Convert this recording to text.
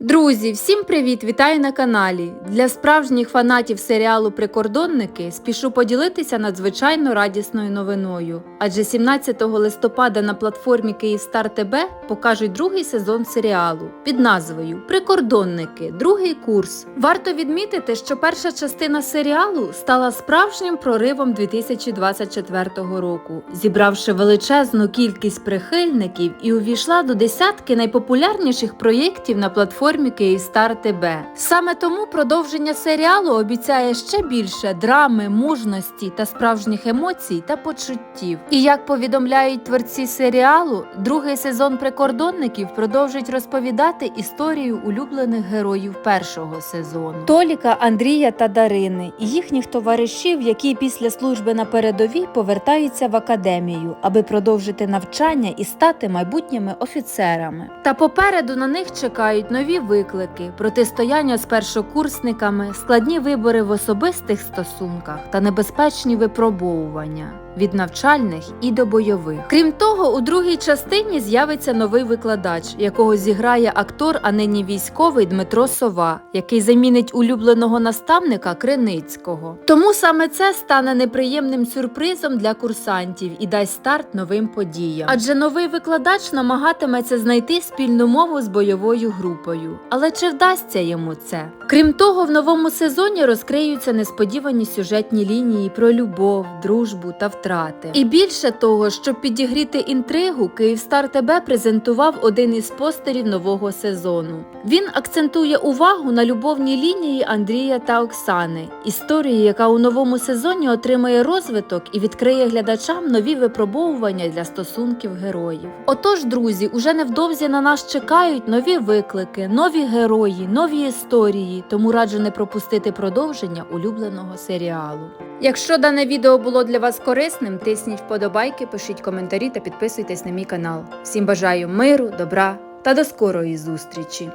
Друзі, всім привіт! Вітаю на каналі. Для справжніх фанатів серіалу Прикордонники спішу поділитися надзвичайно радісною новиною. Адже 17 листопада на платформі Київстар ТБ покажуть другий сезон серіалу під назвою Прикордонники. Другий курс. Варто відмітити, що перша частина серіалу стала справжнім проривом 2024 року, зібравши величезну кількість прихильників і увійшла до десятки найпопулярніших проєктів на платформі Київстар ТБ. Саме тому продовження серіалу обіцяє ще більше драми, мужності та справжніх емоцій та почуттів. І як повідомляють творці серіалу, другий сезон прикордонників продовжить розповідати історію улюблених героїв першого сезону Толіка, Андрія та Дарини і їхніх товаришів, які після служби на передовій повертаються в академію, аби продовжити навчання і стати майбутніми офіцерами. Та попереду на них чекають нові виклики, протистояння з першокурсниками, складні вибори в особистих стосунках та небезпечні випробовування. Від навчальних і до бойових. Крім того, у другій частині з'явиться новий викладач, якого зіграє актор, а нині військовий Дмитро Сова, який замінить улюбленого наставника Криницького. Тому саме це стане неприємним сюрпризом для курсантів і дасть старт новим подіям. Адже новий викладач намагатиметься знайти спільну мову з бойовою групою. Але чи вдасться йому це? Крім того, в новому сезоні розкриються несподівані сюжетні лінії про любов, дружбу та втрати. І більше того, щоб підігріти інтригу, Київстар ТБ презентував один із постерів нового сезону. Він акцентує увагу на любовній лінії Андрія та Оксани, історії, яка у новому сезоні отримає розвиток і відкриє глядачам нові випробовування для стосунків героїв. Отож, друзі, уже невдовзі на нас чекають нові виклики, нові герої, нові історії, тому раджу не пропустити продовження улюбленого серіалу. Якщо дане відео було для вас корисним, тисніть вподобайки, пишіть коментарі та підписуйтесь на мій канал. Всім бажаю миру, добра та до скорої зустрічі!